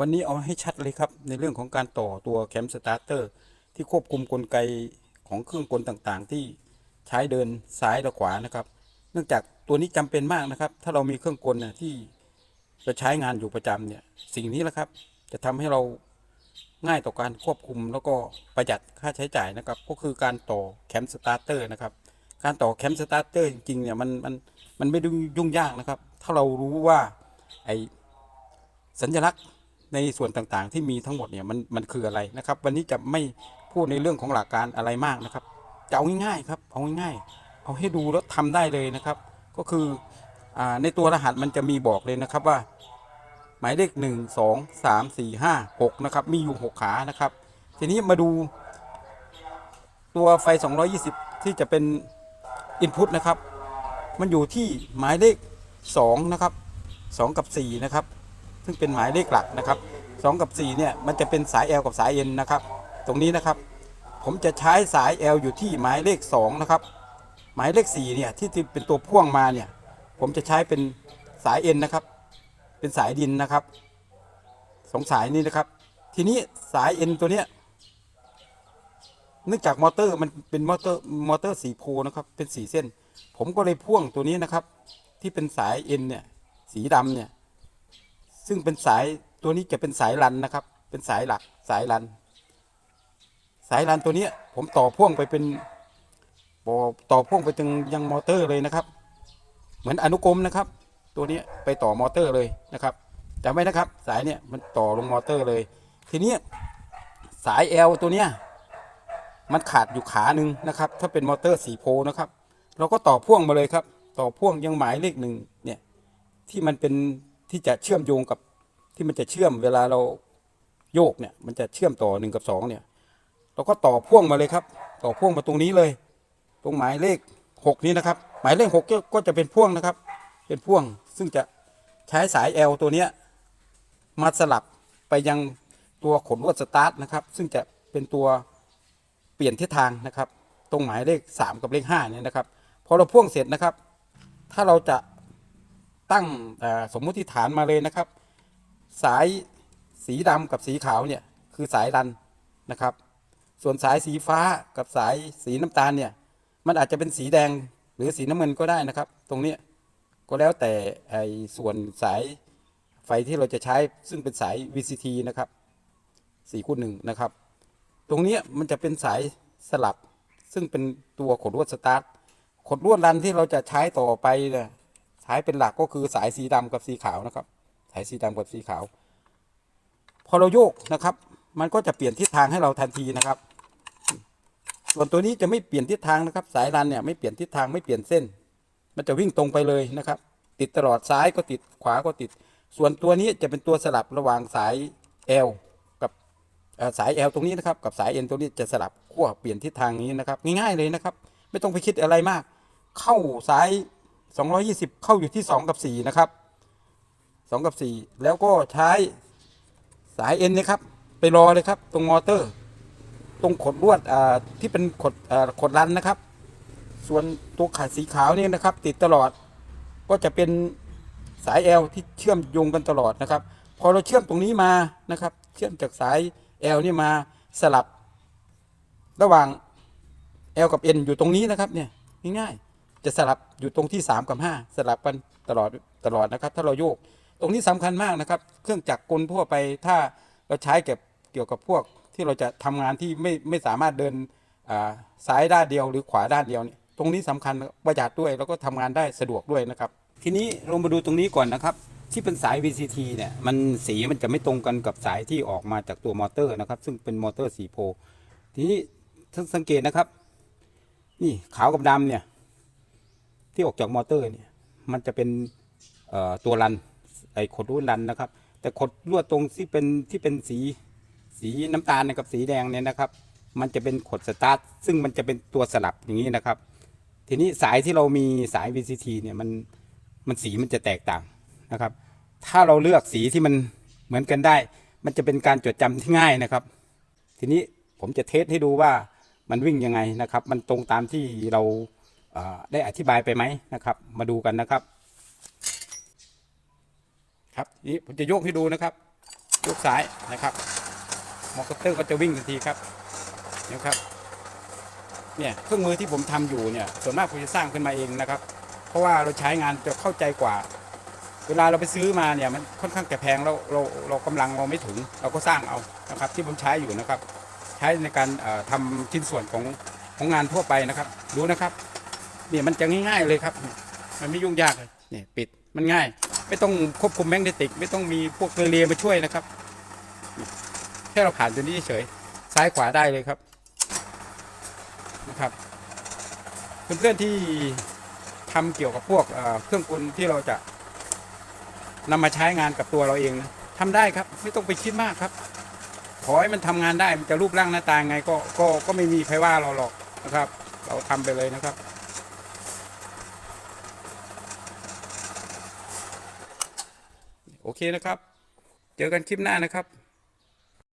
วันนี้เอาให้ชัดเลยครับ ในเรื่องของการต่อตัวแคมสตาร์เตอร์ที่ควบคุมกลไกของเครื่องกลต่างๆ ที่ใช้เดินซ้ายและขวานะครับ เนื่องจากตัวนี้จำเป็นมากนะครับ ถ้าเรามีเครื่องกลนะที่จะใช้งานอยู่ประจำเนี่ยสิ่งนี้แหละครับ จะทำให้เราง่ายต่อการควบคุมแล้วก็ประหยัดค่าใช้จ่ายนะครับ ก็คือการต่อแคมสตาร์เตอร์นะครับ การต่อแคมสตาร์เตอร์จริงๆเนี่ยมันมันมันไม่ได้ยุ่งยากนะครับ ถ้าเรารู้ว่าไอสัญลักษณ์ ในส่วนต่างๆ ที่มีทั้งหมดเนี่ยมันมันคืออะไรนะครับ วันนี้จะไม่พูดในเรื่องของหลักการอะไรมากนะครับจะเอาง่ายๆครับเอาง่ายๆเอาให้ดูแล้วทำได้เลยนะครับ ก็คืออในตัวรหัสมันจะมีบอกเลยนะครับว่า หมายเลขหนึ่งสองสามสี่ห้าหกนะครับมีอยู่หกขานะครับ ทีนี้มาดูตัวไฟ 220 ที่จะเป็น Input นะครับ มันอยู่ที่หมายเลข 2 นะครับ 2 กับ 4 นะครับ ซึ่งเป็นหมายเลขหลักนะครับ 2 กับ 4 เนี่ย มันจะเป็นสาย L กับสาย N นะครับ ตรงนี้นะครับ ผมจะใช้สาย L อยู่ที่หมายเลข 2 นะครับ หมายเลข 4 เนี่ย ที่เป็นตัวพ่วงมาเนี่ย ผมจะใช้เป็นสาย N นะครับ เป็นสายดินนะครับสองสายนี้นะครับ ทีนี้สาย N ตัวเนี้ยเนื่องจากมอเตอร์มันเป็นมอเตอร์มอเตอร์สีโพนะครับ เป็นสีเส้น ผมก็เลยพ่วงตัวนี้นะครับ ที่เป็นสายเอ็นเนี่ย สีดำเนี่ย ซึ่งเป็นสายตัวนี้จะเป็นสายรันนะครับ เป็นสายหลักสายรัน สายรันตัวนี้ผมต่อพ่วงไปเป็นต่อต่อพ่วงไปถึงยังมอเตอร์เลยนะครับ เหมือนอนุกรมนะครับ ตัวนี้ไปต่อมอเตอร์เลยนะครับจำไว้นะครับ สายเนี่ยมันต่อลงมอเตอร์เลย ทีนี้สาย L ตัวเนี้ยมันขาดอยู่ขาหนึ่งนะครับ ถ้าเป็นมอเตอร์สีโพนะครับ เราก็ต่อพ่วงมาเลยครับ ต่อพ่วงยังหมายเลขหนึ่งเนี่ยที่มันเป็น ที่จะเชื่อมโยงกับที่มันจะเชื่อมเวลาเราโยกเนี่ยมันจะเชื่อมต่อหนึ่งกับสองเนี่ยเราก็ต่อพ่วงมาเลยครับ ต่อพ่วงมาตรงนี้เลย ตรงหมายเลขหกนี้นะครับ หมายเลขหกก็จะเป็นพ่วงนะครับ เป็นพ่วงซึ่งจะใช้สาย L ตัวเนี้ยมาสลับไปยังตัวขนลวดสตาร์ทนะครับ ซึ่งจะเป็นตัวเปลี่ยนทิศทางนะครับ ตรงหมายเลข 3 กับเลข5เนี่ยนะครับ พอเราพ่วงเสร็จนะครับ ถ้าเราจะ ตั้งสมมุติฐานมาเลยนะครับ สายสีดำกับสีขาวเนี่ยคือสายรันนะครับ ส่วนสายสีฟ้ากับสายสีน้ำตาลเนี่ยมันอาจจะเป็นสีแดงหรือสีน้ำเงินก็ได้นะครับ ตรงนี้ก็แล้วแต่ไอ้ส่วนสายไฟที่เราจะใช้ซึ่งเป็นสาย VCT นะครับ4คูณหนึ่งนะครับ ตรงนี้มันจะเป็นสายสลับซึ่งเป็นตัวขดลวดสตาร์ทขดลวดรันที่เราจะใช้ต่อไปเนี่ย ช้เป็นหลักก็คือสายสีดำกับสีขาวนะครับ สายสีดำกับสีขาว พอเราโยกนะครับ มันก็จะเปลี่ยนทิศทางให้เราทันทีนะครับ ส่วนตัวนี้จะไม่เปลี่ยนทิศทางนะครับ สายรันเนี่ยไม่เปลี่ยนทิศทางไม่เปลี่ยนเส้น มันจะวิ่งตรงไปเลยนะครับ ติดตลอดซ้ายก็ติดขวาก็ติด ส่วนตัวนี้จะเป็นตัวสลับระหว่างสาย L กับสาย L ตรงนี้นะครับ กับสาย N ตรงนี้จะสลับขั้วเปลี่ยนทิศทางนี้นะครับ ง่ายๆเลยนะครับ ไม่ต้องไปคิดอะไรมาก เข้าสาย 220 เข้าอยู่ที่ 2 กับ 4 นะครับ 2 กับ 4 แล้วก็ใช้สาย N นะครับ ไปรอเลยครับ ตรงมอเตอร์ ตรงขดลวดที่เป็นขดขดรันนะครับ ส่วนตัวขาดสีขาวนี่นะครับ ติดตลอดก็จะเป็นสาย L ที่เชื่อมโยงกันตลอดนะครับ พอเราเชื่อมตรงนี้มานะครับ เชื่อมจากสาย L นี่มาสลับ ระหว่าง L กับ N อยู่ตรงนี้นะครับเนี่ยง่ายๆ จะสลับอยู่ตรงที่ 3 กับ 5 สลับกันตลอดตลอดนะครับ ถ้าเราโยก ตรงนี้สำคัญมากนะครับ เครื่องจักรกลทั่วไปถ้าเราใช้เก็บเกี่ยวกับพวกที่เราจะทำงานที่ไม่ไม่สามารถเดินอ่าซ้ายด้านเดียวหรือขวาด้านเดียวนี่ตรงนี้สำคัญประหยัดด้วยแล้วก็ทำงานได้สะดวกด้วยนะครับ ทีนี้ลงมาดูตรงนี้ก่อนนะครับ ที่เป็นสาย VCT เนี่ยมันสีมันจะไม่ตรงกันกับสายที่ออกมาจากตัวมอเตอร์นะครับ ซึ่งเป็นมอเตอร์สีโพลทีนี้ท่านสังเกตนะครับ นี่ขาวกับดำเนี่ย ที่ออกจากมอเตอร์เนี่ยมันจะเป็นตัวรันไอ้ขดลวดรันนะครับ แต่ขดลวดตรงที่เป็นที่เป็นสีสีน้ำตาลกับสีแดงเนี่ยนะครับ มันจะเป็นขดสตาร์ทซึ่งมันจะเป็นตัวสลับอย่างนี้นะครับ ทีนี้สายที่เรามีสาย VCT เนี่ยมันมันสีมันจะแตกต่างนะครับ ถ้าเราเลือกสีที่มันเหมือนกันได้ มันจะเป็นการจดจำที่ง่ายนะครับ ทีนี้ผมจะเทสให้ดูว่ามันวิ่งยังไงนะครับ มันตรงตามที่เรา ได้อธิบายไปไหมนะครับ มาดูกันนะครับ ครับนี่ผมจะโยกให้ดูนะครับยกซ้ายนะครับมอเตอร์ก็จะวิ่งทันทีครับนะครับเนี่ยเครื่องมือที่ผมทำอยู่เนี่ยส่วนมากผมจะสร้างขึ้นมาเองนะครับ เพราะว่าเราใช้งานจะเข้าใจกว่า เวลาเราไปซื้อมาเนี่ยมันค่อนข้างจะแพงเราเราเรากำลังเราไม่ถึง เราก็สร้างเอานะครับ ที่ผมใช้อยู่นะครับ ใช้ในการเอ่อทำชิ้นส่วนของของงานทั่วไปนะครับ ดูนะครับ เนี่ยมันจะง่ายๆเลยครับ มันไม่ยุ่งยากเลยเนี่ยปิดมันง่าย ไม่ต้องควบคุมแมกเนติก ไม่ต้องมีพวกเกลียมาช่วยนะครับ แค่เราผ่านตัวนี้เฉยซ้ายขวาได้เลยครับนะครับเพื่อนๆที่ทำเกี่ยวกับพวกเครื่องกลที่เราจะนำมาใช้งานกับตัวเราเองนะทำได้ครับ ไม่ต้องไปคิดมากครับขอให้มันทำงานได้มันจะรูปร่างหน้าตาไงก็ก็ก็ไม่มีใครว่าเราหรอกนะครับ เราทำไปเลยนะครับ โอเคนะครับ เจอกันคลิปหน้านะครับ